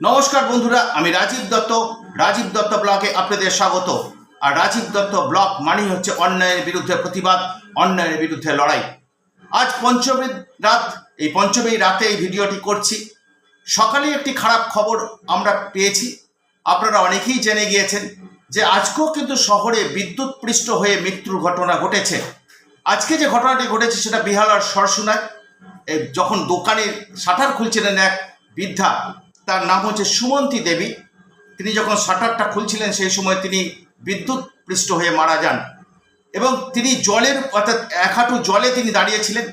নমস্কার বন্ধুরা, আমি রাজীব দত্ত। রাজীব দত্ত ব্লগে আপনাদের স্বাগত। আর রাজীব দত্ত ব্লগ মানেই হচ্ছে অন্যায়ের বিরুদ্ধে প্রতিবাদ, অন্যায়ের বিরুদ্ধে লড়াই। আজ পঞ্চমী রাত, এই পঞ্চমী রাতে এই ভিডিওটি করছি। সকালে একটি খারাপ খবর আমরা পেয়েছি। আপনারা অনেকেই জেনে গিয়েছেন যে আজকেও কিন্তু শহরে বিদ্যুৎ পৃষ্ঠ হয়ে মৃত্যুর ঘটনা ঘটেছে। আজকে যে ঘটনাটি ঘটেছে সেটা বিহালার সরসুনায় যখন দোকানে শাটার খুলছিলেন এক বৃদ্ধা তার নাম হচ্ছে সুমন্তী দেবী। তিনি যখন শাটারটা খুলছিলেন, সেই সময় তিনি বিদ্যুৎ পৃষ্ঠ হয়ে মারা যান এবং তিনি জলের, অর্থাৎ এক হাঁটু জলে তিনি দাঁড়িয়েছিলেন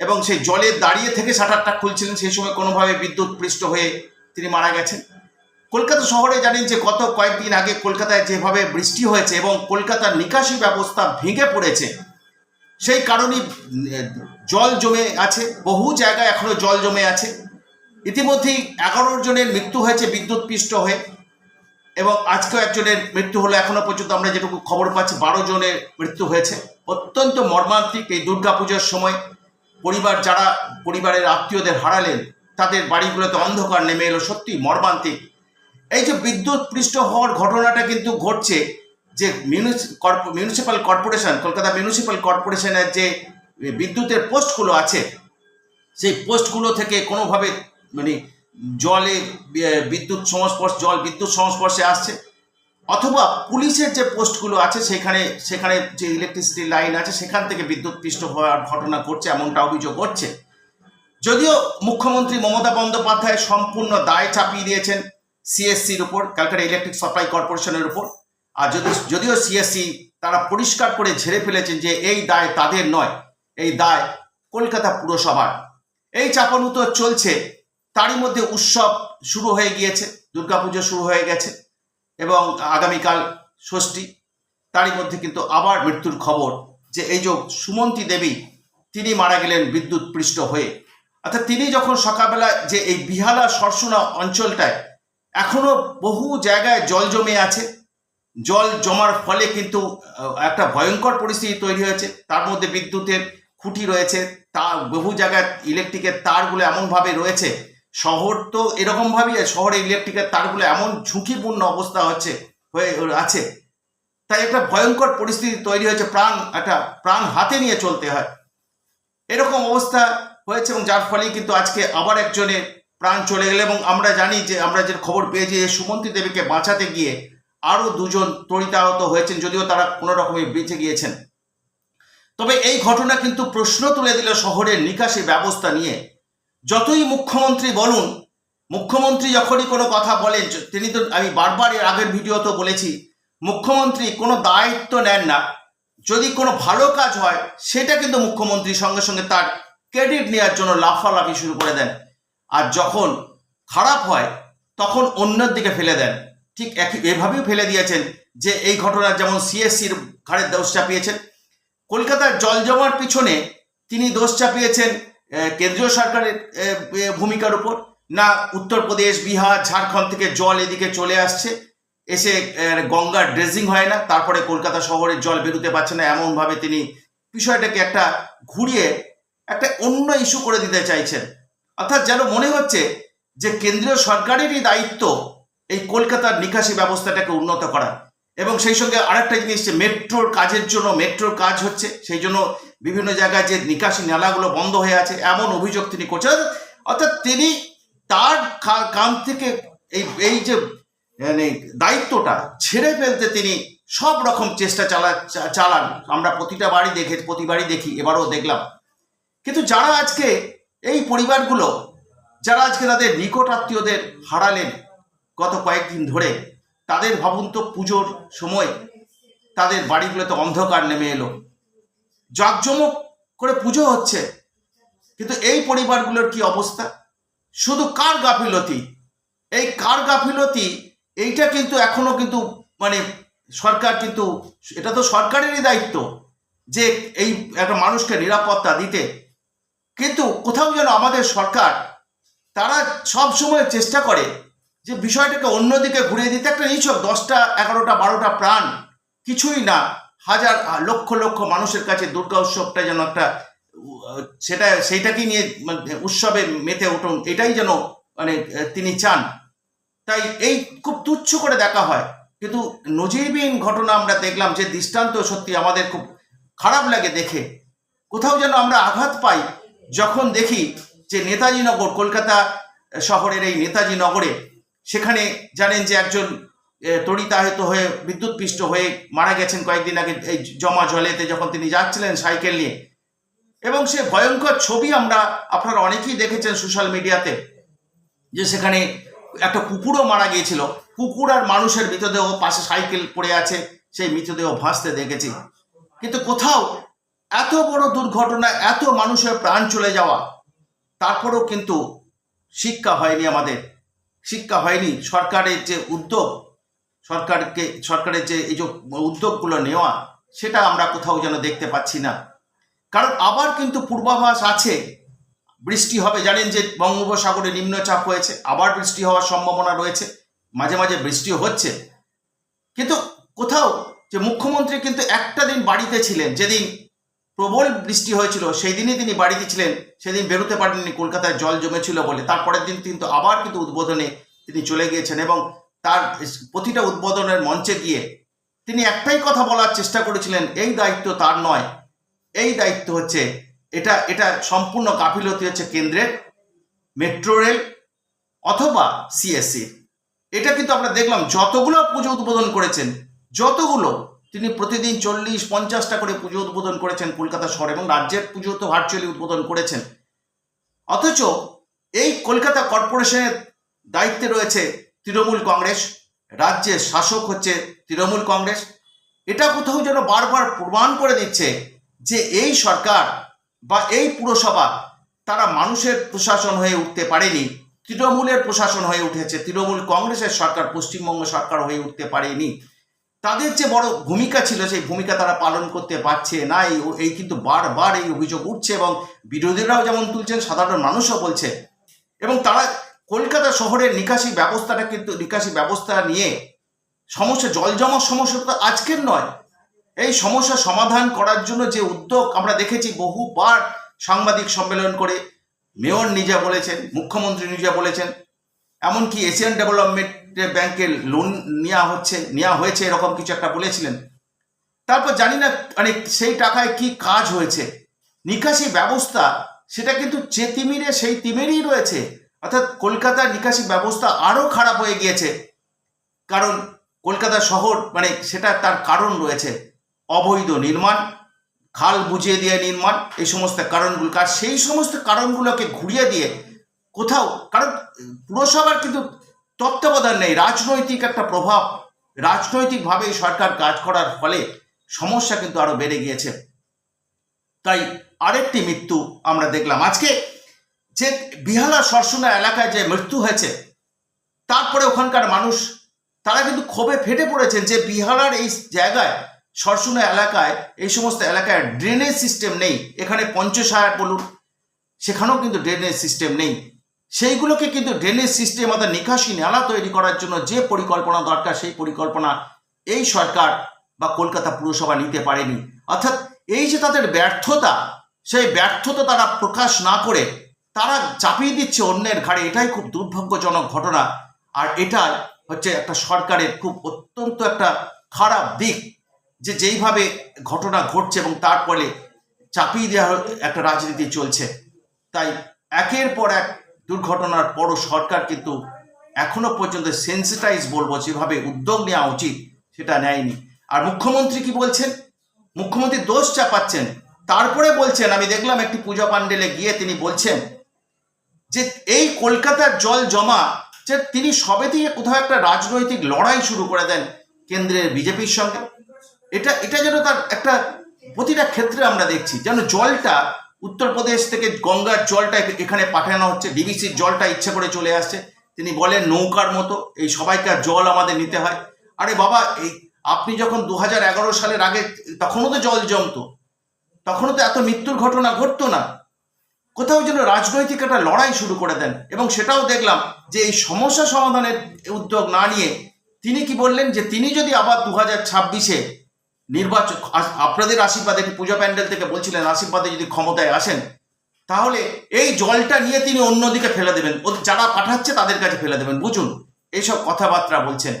এবং সেই জলে দাঁড়িয়ে থেকে শাটারটা খুলছিলেন, সেই সময় কোনোভাবে বিদ্যুৎ পৃষ্ঠ হয়ে তিনি মারা গেছেন। কলকাতা শহরে জানেন যে গত কয়েকদিন আগে কলকাতায় যেভাবে বৃষ্টি হয়েছে এবং কলকাতার নিকাশি ব্যবস্থা ভেঙে পড়েছে, সেই কারণেই জল জমে আছে, বহু জায়গায় এখনও জল জমে আছে। ইতিমধ্যেই এগারো জনের মৃত্যু হয়েছে বিদ্যুৎ পৃষ্ঠ হয়ে, এবং আজকেও একজনের মৃত্যু হলো এখনও পর্যন্ত আমরা যেটুকু খবর পাচ্ছি, বারো জনের মৃত্যু হয়েছে। অত্যন্ত মর্মান্তিক এই দুর্গাপূজার সময় পরিবার, যারা পরিবারের আত্মীয়দের হারালেন, তাদের বাড়িগুলোতে অন্ধকার নেমে এলো, সত্যি মর্মান্তিক। এই যে বিদ্যুৎ পৃষ্ঠ হওয়ার ঘটনাটা কিন্তু ঘটছে যে মিউনিসিপ্যাল কর্পোরেশন, কলকাতা মিউনিসিপ্যাল কর্পোরেশনের যে বিদ্যুতের পোস্টগুলো আছে, সেই পোস্টগুলো থেকে কোনোভাবে মানে জলে বিদ্যুৎ সংস্পর্শ, জল বিদ্যুৎ সংস্পর্শে আসছে। অথবা পুলিশের যে পোস্টগুলো আছে, সেখানে সেখানে যে ইলেকট্রিসিটি লাইন আছে, সেখান থেকে বিদ্যুৎ পৃষ্ঠ হওয়ার ঘটনা ঘটছে, এমনটা অভিযোগ করছে যদিও মুখ্যমন্ত্রী মমতা বন্দ্যোপাধ্যায় সম্পূর্ণ দায় চাপিয়ে দিয়েছেন সিএসসির উপর ক্যালকাটা ইলেকট্রিক সাপ্লাই কর্পোরেশনের উপর। আর যদি, যদিও সিএসসি তারা পরিষ্কার করে ঝেড়ে ফেলেছেন যে এই দায় তাদের নয়, এই দায় কলকাতা পুরসভার। এই চাপানুতো চলছে। তারই মধ্যে উৎসব শুরু হয়ে গিয়েছে, দুর্গাপুজো শুরু হয়ে গেছে এবং আগামীকাল ষষ্ঠী। তারই মধ্যে কিন্তু আবার মৃত্যুর খবর যে এই যে সুমন্তী দেবী, তিনি মারা গেলেন বিদ্যুৎ পৃষ্ঠ হয়ে। অর্থাৎ তিনি যখন সকালবেলা যে এই বিহালা সরসুনা অঞ্চলটায় এখনও বহু জায়গায় জল জমে আছে, জল জমার ফলে কিন্তু একটা ভয়ঙ্কর পরিস্থিতি তৈরি হয়েছে। তার মধ্যে বিদ্যুতের খুঁটি রয়েছে, তা বহু জায়গায় ইলেকট্রিকের তারগুলো এমনভাবে রয়েছে শহর তো এরকম এরকমভাবেই শহরে ইলেকট্রিকের তারগুলো এমন ঝুঁকিপূর্ণ অবস্থা হচ্ছে, হয়ে আছে। তাই একটা ভয়ঙ্কর পরিস্থিতি তৈরি হয়েছে, প্রাণ, একটা প্রাণ হাতে নিয়ে চলতে হয়। এরকম অবস্থা হয়েছে এবং যার ফলে কিন্তু আজকে আবার একজনের প্রাণ চলে গেলে এবং আমরা জানি যে, আমরা যে খবর পেয়েছি যে সুমন্তী দেবীকে বাঁচাতে গিয়ে আরও দুজন তরিতাহত হয়েছেন, যদিও তারা কোনো রকমে বেঁচে গিয়েছেন। তবে এই ঘটনা কিন্তু প্রশ্ন তুলে দিল শহরের নিকাশি ব্যবস্থা নিয়ে। যতই মুখ্যমন্ত্রী বলুন, মুখ্যমন্ত্রী যখনই কোনো কথা বলেন তিনি তো, আমি বারবার এর আগের ভিডিওতে বলেছি, মুখ্যমন্ত্রী কোনো দায়িত্ব নেন না। যদি কোনো ভালো কাজ হয়, সেটা কিন্তু মুখ্যমন্ত্রী সঙ্গে সঙ্গে তার ক্রেডিট নেওয়ার জন্য লাফালাফি শুরু করে দেন। আর যখন খারাপ হয়, তখন অন্যের দিকে ফেলে দেন। ঠিক একই এভাবেও ফেলে দিয়েছেন যে এই ঘটনা যেমন সিএসসির ঘাড়ের দোষ চাপিয়েছেন, কলকাতার জল জমার পিছনে তিনি দোষ চাপিয়েছেন কেন্দ্রীয় সরকারের ভূমিকার উপর, না উত্তরপ্রদেশ, বিহার, ঝাড়খণ্ড থেকে জল এদিকে চলে আসছে, এসে গঙ্গার ড্রেজিং হয় না, তারপরে কলকাতা শহরের জল বেরোতে পারছে না, এমনভাবে তিনি বিষয়টাকে একটা ঘুরিয়ে একটা অন্য ইস্যু করে দিতে চাইছেন। অর্থাৎ যেন মনে হচ্ছে যে কেন্দ্রীয় সরকারেরই দায়িত্ব এই কলকাতার নিকাশি ব্যবস্থাটাকে উন্নত করা। এবং সেই সঙ্গে আরেকটা জিনিস মেট্রোর কাজের জন্য, মেট্রোর কাজ হচ্ছে, সেই জন্য বিভিন্ন জায়গায় যে নিকাশি নালাগুলো বন্ধ হয়ে আছে, এমন অভিযোগ তিনি করছেন। অর্থাৎ- তিনি তার কা- কাম থেকে এই এই যে মানে দায়িত্বটা ছেড়ে ফেলতে তিনি সব রকম চেষ্টা চালা চালান। আমরা প্রতিটা বাড়ি দেখে প্রতিবারই দেখি, এবারও দেখলাম। কিন্তু যারা আজকে এই পরিবারগুলো, যারা আজকে তাদের নিকট আত্মীয়দের হারালেন গত কয়েকদিন ধরে, তাদের ভাবুন তো পুজোর সময় তাদের বাড়িগুলোতে অন্ধকার নেমে এলো। জাঁকজমক করে পুজো হচ্ছে। কিন্তু এই পরিবারগুলোর কি অবস্থা? শুধু কার গাফিলতি? এই কার গাফিলতি? এইটা কিন্তু এখনও কিন্তু মানে সরকার কিন্তু এটা তো সরকারেরই দায়িত্ব যে এই একটা মানুষকে নিরাপত্তা দিতে। কিন্তু কোথাও যেন আমাদের সরকার তারা সব সময় চেষ্টা করে যে বিষয়টাকে অন্যদিকে ঘুরিয়ে দিতে। একটা নিছক দশটা, এগারোটা, বারোটা প্রাণ কিছুই না। হাজার লক্ষ লক্ষ মানুষের কাছে দুর্গা উৎসবটা যেন একটা সেটা, সেইটাকেই নিয়ে মানে উৎসবে মেতে উঠুন, এটাই যেন মানে তিনি চান। তাই এই খুব তুচ্ছ করে দেখা হয়। কিন্তু নজিরবিহীন ঘটনা আমরা দেখলাম যে দৃষ্টান্ত সত্যি আমাদের খুব খারাপ লাগে দেখে। কোথাও যেন আমরা আঘাত পাই যখন দেখি যে নেতাজি নগর, কলকাতা শহরের এই নেতাজি নগরে, সেখানে জানেন যে একজন তড়িতাহত হয়ে বিদ্যুৎ বিদ্যুৎপৃষ্ট হয়ে মারা গেছেন কয়েকদিন আগে এই জমা জলেতে যখন তিনি যাচ্ছিলেন সাইকেল নিয়ে। এবং সে ভয়ঙ্কর ছবি আমরা, আপনারা অনেকেই দেখেছেন সোশ্যাল মিডিয়াতে, যে সেখানে একটা কুকুরও মারা গিয়েছিল। কুকুর আর মানুষের মৃতদেহ পাশে সাইকেল পড়ে আছে, সেই মৃতদেহ ভাসতে দেখেছি। কিন্তু কোথাও এত বড় দুর্ঘটনা, এত মানুষের প্রাণ চলে যাওয়া, তারপরেও কিন্তু শিক্ষা হয়নি আমাদের। শিক্ষা হয়নি সরকারের যে উদ্যোগ সরকারকে, সরকারের যে এই যে উদ্যোগগুলো নেওয়া, সেটা আমরা কোথাও যেন দেখতে পাচ্ছি না। কারণ আবার কিন্তু পূর্বাভাস আছে, বৃষ্টি হবে। জানেন যে বঙ্গোপসাগরে নিম্নচাপ হয়েছে, আবার বৃষ্টি হওয়ার সম্ভাবনা রয়েছে, মাঝে মাঝে বৃষ্টিও হচ্ছে। কিন্তু কোথাও যে মুখ্যমন্ত্রী কিন্তু একটা দিন বাড়িতে ছিলেন, যেদিন প্রবল বৃষ্টি হয়েছিল, সেই দিনই তিনি বাড়িতে ছিলেন, সেদিন বেরোতে পারেননি, কলকাতায় জল জমেছিল বলে। তারপরের দিন কিন্তু আবার কিন্তু উদ্বোধনে তিনি চলে গিয়েছেন এবং তার প্রতিটা উদ্বোধনের মঞ্চে গিয়ে তিনি একটাই কথা বলার চেষ্টা করেছিলেন, এই দায়িত্ব তার নয়। এই দায়িত্ব হচ্ছে, এটা এটা সম্পূর্ণ গাফিলতি হচ্ছে কেন্দ্রের, মেট্রো রেল অথবা সিএসসি এটা কিন্তু আমরা দেখলাম, যতগুলো পুজো উদ্বোধন করেছেন, যতগুলো, তিনি প্রতিদিন চল্লিশ, পঞ্চাশটা করে পুজো উদ্বোধন করেছেন কলকাতা শহর এবং রাজ্যের পুজো তো ভার্চুয়ালি উদ্বোধন করেছেন। অথচ এই কলকাতা কর্পোরেশনের দায়িত্বে রয়েছে তৃণমূল কংগ্রেস, রাজ্যের শাসক হচ্ছে তৃণমূল কংগ্রেস। এটা কোথাও যেন বারবার প্রমাণ করে দিচ্ছে যে এই সরকার বা এই পুরসভা তারা মানুষের প্রশাসন হয়ে উঠতে পারেনি, তৃণমূলের প্রশাসন হয়ে উঠেছে, তৃণমূল কংগ্রেসের সরকার, পশ্চিমবঙ্গ সরকার হয়ে উঠতে পারেনি। তাদের যে বড় ভূমিকা ছিল, সেই ভূমিকা তারা পালন করতে পারছে না, এই কিন্তু বারবার এই অভিযোগ উঠছে এবং বিরোধীরাও যেমন তুলছেন, সাধারণ মানুষও বলছে। এবং তারা কলকাতা শহরের নিকাশি ব্যবস্থাটা কিন্তু, নিকাশি ব্যবস্থা নিয়ে সমস্যা জল জমার সমস্যা তো আজকের নয়। এই সমস্যা সমাধান করার জন্য যে উদ্যোগ আমরা দেখেছি বহুবার সাংবাদিক সম্মেলন করে, মেয়র নিজে বলেছেন, মুখ্যমন্ত্রী নিজে বলেছেন, এমনকি এশিয়ান ডেভেলপমেন্ট ব্যাংকের লোন নেওয়া হচ্ছে, নেওয়া হয়েছে, এরকম কিছু একটা বলেছিলেন। তারপর জানি না মানে সেই টাকায় কি কাজ হয়েছে। নিকাশি ব্যবস্থা, সেটা কিন্তু যে তিমিরে, সেই তিমিরই রয়েছে। অর্থাৎ কলকাতার নিকাশি ব্যবস্থা আরও খারাপ হয়ে গিয়েছে। কারণ কলকাতা শহর মানে সেটা তার কারণ রয়েছে। অবৈধ নির্মাণ, খাল বুঝিয়ে দিয়ে নির্মাণ, এই সমস্ত কারণগুলো। কার সেই সমস্ত কারণগুলোকে ঘুরিয়ে দিয়ে কোথাও, কারণ পুরসভার কিন্তু তত্ত্বাবধান নেই। রাজনৈতিক একটা প্রভাব। রাজনৈতিকভাবে সরকার কাজ করার ফলে সমস্যা কিন্তু আরও বেড়ে গিয়েছে। তাই আরেকটি মৃত্যু আমরা দেখলাম। আজকে যে বিহালা সরসুনা এলাকায় যে মৃত্যু হয়েছে, তারপরে ওখানকার মানুষ, তারা কিন্তু ক্ষোভে ফেটে পড়েছেন যে বিহালার এই জায়গায়, সরসুনা এলাকায়, এই সমস্ত এলাকায় ড্রেনেজ সিস্টেম নেই। এখানে পঞ্চসায়ার বলুন, সেখানেও কিন্তু ড্রেনেজ সিস্টেম নেই। সেইগুলোকে কিন্তু ড্রেনেজ সিস্টেম অর্থাৎ নিকাশি নালা তৈরি করার জন্য যে পরিকল্পনা দরকার, সেই পরিকল্পনা এই সরকার বা কলকাতা পুরসভা নিতে পারেনি। অর্থাৎ এই যে তাদের ব্যর্থতা, সেই ব্যর্থতা তারা প্রকাশ না করে তারা চাপিয়ে দিচ্ছে অন্যের ঘাড়ে। এটাই খুব দুর্ভাগ্যজনক ঘটনা। আর এটা হচ্ছে একটা সরকারের খুব অত্যন্ত একটা খারাপ দিক যে যেইভাবে ঘটনা ঘটছে এবং তার ফলে চাপিয়ে দেওয়া একটা রাজনীতি চলছে। তাই একের পর এক দুর্ঘটনার পরও সরকার কিন্তু এখনও পর্যন্ত সেন্সিটাইজ বলব যেভাবে উদ্যোগ নেওয়া উচিত সেটা নেয়নি। আর মুখ্যমন্ত্রী কি বলছেন? মুখ্যমন্ত্রী দোষ চাপাচ্ছেন। তারপরে বলছেন, আমি দেখলাম একটি পূজা পান্ডেলে গিয়ে তিনি বলছেন যে এই কলকাতার জল জমা, যে তিনি সবে থেকে কোথাও একটা রাজনৈতিক লড়াই শুরু করে দেন কেন্দ্রের বিজেপির সঙ্গে। এটা এটা যেন তার একটা, প্রতিটা ক্ষেত্রে আমরা দেখছি, যেন জলটা উত্তরপ্রদেশ থেকে গঙ্গার জলটা এখানে পাঠানো হচ্ছে ডিবিসির জলটা ইচ্ছে করে চলে আসছে। তিনি বলেন, নৌকার মতো, এই সবাইকার জল আমাদের নিতে হয়। আরে বাবা, এই আপনি যখন দু সালের আগে, তখনও তো জল জমতো, তখনও তো এত মৃত্যুর ঘটনা ঘটতো না। কোথাও যেন রাজনৈতিক একটা লড়াই শুরু করে দেন। এবং সেটাও দেখলাম যে এই সমস্যা সমাধানের উদ্যোগ না নিয়ে তিনি কি বললেন যে তিনি যদি আবার দু হাজার ছাব্বিশে নির্বাচন আপনাদের আশীর্বাদে পূজা প্যান্ডেল থেকে বলছিলেন, আশীর্বাদে যদি ক্ষমতায় আসেন, তাহলে এই জলটা নিয়ে তিনি অন্যদিকে ফেলে দেবেন। যারা পাঠাচ্ছে তাদের কাছে ফেলে দেবেন। বুঝুন এইসব কথাবার্তা বলছেন।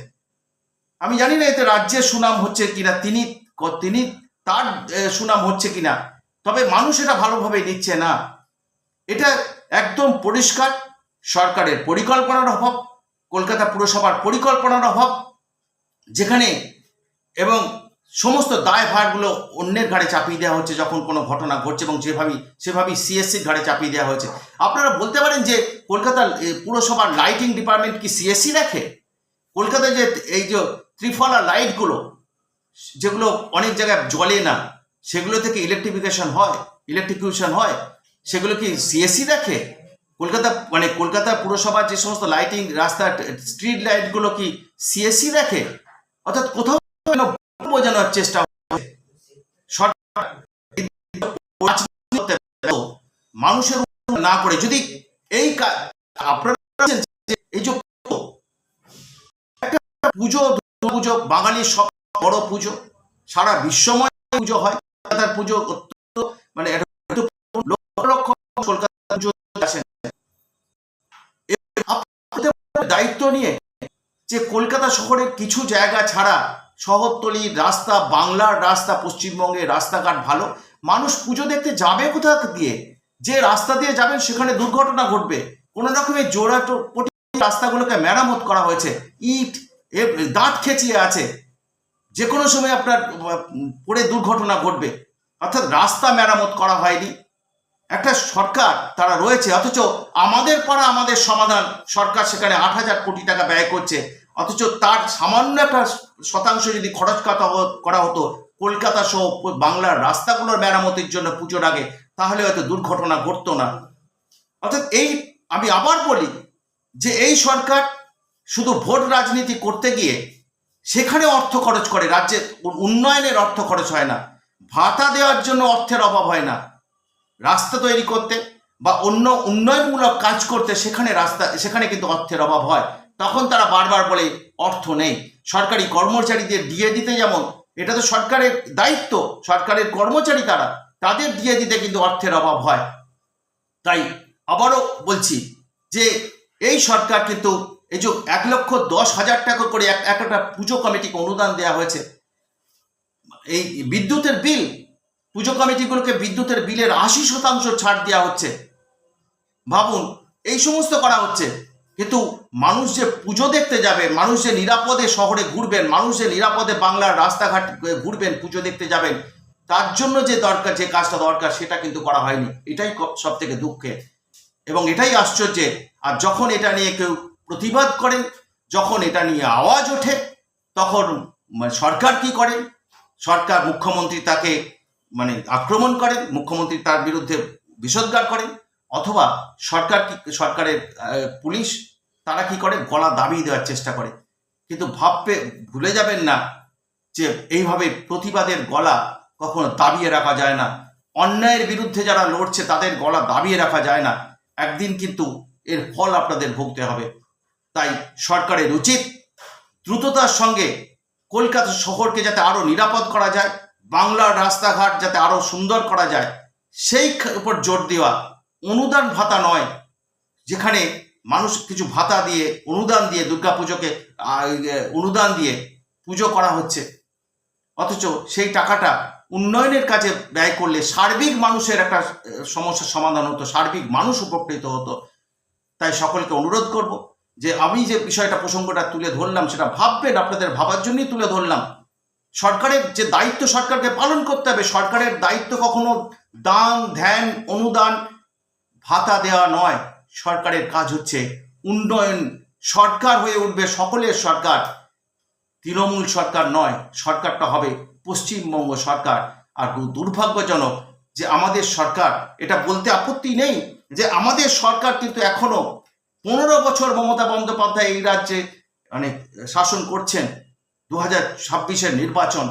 আমি জানি না এতে রাজ্যের সুনাম হচ্ছে কিনা, তিনি তিনি তার সুনাম হচ্ছে কিনা। তবে মানুষ এটা ভালোভাবে নিচ্ছে না। এটা একদম পরিষ্কার সরকারের পরিকল্পনার অভাব, কলকাতা পুরসভার পরিকল্পনার অভাব, যেখানে এবং সমস্ত দায়ভারগুলো অন্যের ঘাড়ে চাপিয়ে দেওয়া হচ্ছে যখন কোনো ঘটনা ঘটছে এবং যেভাবে সেভাবেই সিএসসির ঘাড়ে চাপিয়ে দেওয়া হয়েছে। আপনারা বলতে পারেন যে কলকাতার পুরসভার লাইটিং ডিপার্টমেন্ট কি সিএসসি দেখে? কলকাতায় যে এই যে ত্রিফলা লাইটগুলো যেগুলো অনেক জায়গায় জ্বলে না, সেগুলো থেকে ইলেকট্রিফিকেশন হয় ইলেকট্রিকিউশন হয়। সেগুলো কি সিএসসি দেখে? কলকাতা মানে কলকাতা পুরসভার যে সমস্ত লাইটিং রাস্তার স্ট্রিট লাইটগুলো কি সিএসসি দেখে? অর্থাৎ কোথাও বোঝানোর চেষ্টা মানুষের না করে যদি এই আপনারা এই যে পুজো, পুজো বাঙালির সব বড় পুজো সারা বিশ্বময় পুজো হয়। পুজো অত্যন্ত মানে লক্ষ কলকাতা দায়িত্ব নিয়ে যে কলকাতা শহরের কিছু জায়গা ছাড়া শহরতলির রাস্তা বাংলার রাস্তা পশ্চিমবঙ্গের রাস্তাঘাট ভালো মানুষ পুজো দেখতে যাবে কোথা দিয়ে যে রাস্তা দিয়ে যাবেন সেখানে দুর্ঘটনা ঘটবে কোনো রকমের জোড়াটো রাস্তাগুলোকে মেরামত করা হয়েছে ইট দাঁত খেঁচিয়ে আছে যে কোনো সময় আপনার পড়ে দুর্ঘটনা ঘটবে। অর্থাৎ রাস্তা মেরামত করা হয়নি। একটা সরকার তারা রয়েছে, অথচ আমাদের পাড়া, আমাদের সমাধান, সরকার সেখানে আট হাজার কোটি টাকা ব্যয় করছে, অথচ তার সামান্য একটা শতাংশ যদি খরচ করা হতো কলকাতা সহ বাংলার রাস্তাগুলোর মেরামতির জন্য পুজোর আগে, তাহলে হয়তো দুর্ঘটনা ঘটতো না। অর্থাৎ এই, আমি আবার বলি যে এই সরকার শুধু ভোট রাজনীতি করতে গিয়ে সেখানে অর্থ খরচ করে রাজ্যের উন্নয়নের অর্থ খরচ হয় না। ভাতা দেওয়ার জন্য অর্থের অভাব হয় না। রাস্তা তৈরি করতে বা অন্য উন্নয়নমূলক কাজ করতে সেখানে রাস্তা, সেখানে কিন্তু অর্থের অভাব হয়। তখন তারা বারবার বলে, অর্থ নেই। সরকারি কর্মচারীদের দিয়ে দিতে যেমন, এটা তো সরকারের দায়িত্ব, সরকারের কর্মচারী তারা, তাদের দিয়ে দিতে কিন্তু অর্থের অভাব হয়। তাই আবারও বলছি যে, এই সরকার কিন্তু, এই যে এক লক্ষ দশ হাজার টাকা করে এক এক একটা পুজো কমিটিকে অনুদান দেওয়া হয়েছে। এই বিদ্যুতের বিল পুজো কমিটিগুলোকে বিদ্যুতের বিলের আশি শতাংশ ছাড় দেওয়া হচ্ছে। ভাবুন, এই সমস্ত করা হচ্ছে। কিন্তু মানুষ যে পুজো দেখতে যাবে, মানুষ যে নিরাপদে শহরে ঘুরবেন, মানুষ যে নিরাপদে বাংলার রাস্তাঘাট ঘুরবেন, পুজো দেখতে যাবেন, তার জন্য যে দরকার, যে কাজটা দরকার, সেটা কিন্তু করা হয়নি। এটাই সব থেকে দুঃখের। এবং এটাই আশ্চর্যে আর যখন এটা নিয়ে কেউ প্রতিবাদ করেন যখন এটা নিয়ে আওয়াজ ওঠে, তখন সরকার কি করে? সরকার, মুখ্যমন্ত্রী তাকে মানে আক্রমণ করেন, মুখ্যমন্ত্রী তার বিরুদ্ধে বিষোদ্গার করেন, অথবা সরকার কি, সরকারের পুলিশ তারা কি করে? গলা দাবিয়ে দেওয়ার চেষ্টা করে। কিন্তু ভাববে, ভুলে যাবেন না যে এইভাবে প্রতিবাদের গলা কখনো দাবিয়ে রাখা যায় না। অন্যায়ের বিরুদ্ধে যারা লড়ছে তাদের গলা দাবিয়ে রাখা যায় না। একদিন কিন্তু এর ফল আপনাদের ভুগতে হবে। তাই সরকারের উচিত দ্রুততার সঙ্গে কলকাতা শহরকে যাতে আরও নিরাপদ করা যায় বাংলার রাস্তাঘাট যাতে আরও সুন্দর করা যায় সেই উপর জোর দেওয়া অনুদান ভাতা নয় যেখানে মানুষ কিছু ভাতা দিয়ে অনুদান দিয়ে দুর্গাপুজোকে আহ, ইয়ে, অনুদান দিয়ে পুজো করা হচ্ছে। অথচ সেই টাকাটা উন্নয়নের কাজে ব্যয় করলে সার্বিক মানুষের একটা সমস্যার সমাধান হতো সার্বিক মানুষ উপকৃত হতো। তাই সকলকে অনুরোধ করব যে আমি যে বিষয়টা প্রসঙ্গটা তুলে ধরলাম সেটা ভাববেন আপনাদের ভাবার জন্যই তুলে ধরলাম। সরকারের যে দায়িত্ব সরকারকে পালন করতে হবে, সরকারের দায়িত্ব কখনো দান, ধ্যান, অনুদান, ভাতা দেওয়া নয়। সরকারের কাজ হচ্ছে উন্নয়ন। সরকার হয়ে উঠবে সকলের সরকার। তৃণমূল সরকার নয়, সরকারটা হবে পশ্চিমবঙ্গ সরকার। আর দুর্ভাগ্যজনক যে আমাদের সরকার, এটা বলতে আপত্তি নেই যে আমাদের সরকার কিন্তু এখনও পনেরো বছর মমতা বন্দ্যোপাধ্যায় এই রাজ্যে মানে শাসন করছেন। দু হাজার ছাব্বিশের নির্বাচন।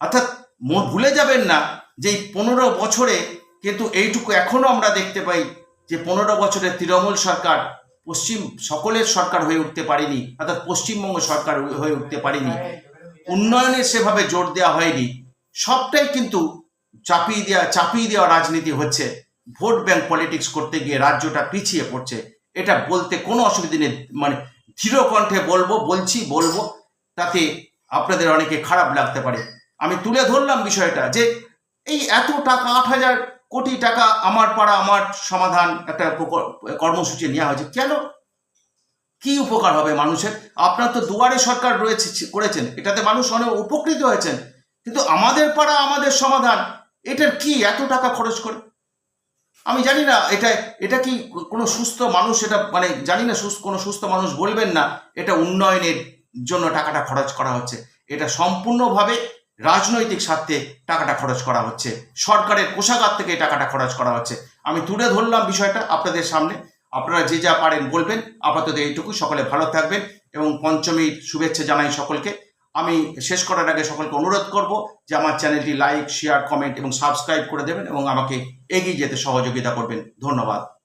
অর্থাৎ ভুলে যাবেন না যে এই পনেরো বছরে কিন্তু এইটুকু এখনও আমরা দেখতে পাই যে পনেরো বছরের তৃণমূল সরকার, পশ্চিম সকলের সরকার হয়ে উঠতে পারেনি, অর্থাৎ পশ্চিমবঙ্গ সরকার হয়ে উঠতে পারেনি। উন্নয়নে সেভাবে জোর দেওয়া হয়নি। সবটাই কিন্তু চাপিয়ে দেওয়া চাপিয়ে দেওয়া রাজনীতি হচ্ছে। ভোট ব্যাংক পলিটিক্স করতে গিয়ে রাজ্যটা পিছিয়ে পড়ছে। এটা বলতে কোনো অসুবিধা নেই। মানে দৃঢ় কণ্ঠে বলব, বলছি, বলব। তাতে আপনাদের অনেকে খারাপ লাগতে পারে। আমি তুলে ধরলাম বিষয়টা যে এই এত টাকা, আট হাজার কোটি টাকা আমার পাড়া, আমার সমাধান একটা কর্মসূচি নেওয়া হয়েছে, কেন? কি উপকার হবে মানুষের? আপনার তো দুয়ারে সরকার রয়েছে করেছেন। এটাতে মানুষ অনেক উপকৃত হয়েছেন। কিন্তু আমাদের পাড়া, আমাদের সমাধান, এটার কি এত টাকা খরচ করে? আমি জানি না, এটা এটা কি কোনো সুস্থ মানুষ, এটা মানে জানি না সুস্থ, কোনো সুস্থ মানুষ বলবেন না, এটা উন্নয়নের জন্য টাকাটা খরচ করা হচ্ছে। এটা সম্পূর্ণভাবে রাজনৈতিক স্বার্থে টাকাটা খরচ করা হচ্ছে। সরকারের কোষাগার থেকে টাকাটা খরচ করা হচ্ছে। আমি তুলে ধরলাম বিষয়টা আপনাদের সামনে। আপনারা যে যা পারেন বলবেন। আপাতত এইটুকু সকলে ভালো থাকবেন এবং পঞ্চমীর শুভেচ্ছা জানাই সকলকে। আমি শেষ করার আগে সকলকে অনুরোধ করব যে আমার চ্যানেলটি লাইক, শেয়ার, কমেন্ট এবং সাবস্ক্রাইব করে দেবেন এবং আমাকে এগিয়ে যেতে সহযোগিতা করবেন। ধন্যবাদ।